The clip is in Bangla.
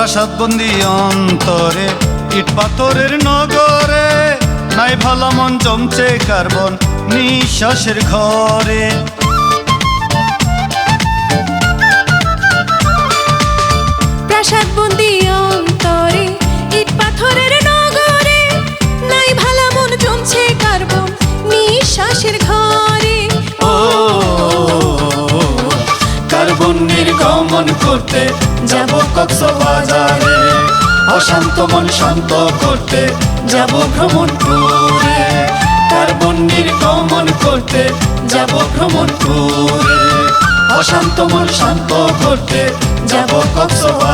প্রাসাদবন্দি অন্তরে ইট পাথরের নগরে নাই ভালো মন জমছে কার্বন নিঃশ্বাসের ঘরে। প্রাসাদ বন্দি অন্তরে ইট পাথরের নগরে নাই ভালা মন জমছে কার্বন নিঃশ্বাসের ঘরে। ও কার্বন নির্গমন করতে যাব কক্সবাজারে অশান্ত মন শান্ত করতে যাব ভ্রমণ করে তার কার্বন কমন করতে যাব ভ্রমণ করে অশান্ত মন শান্ত করতে যাব কক্সবাজারে।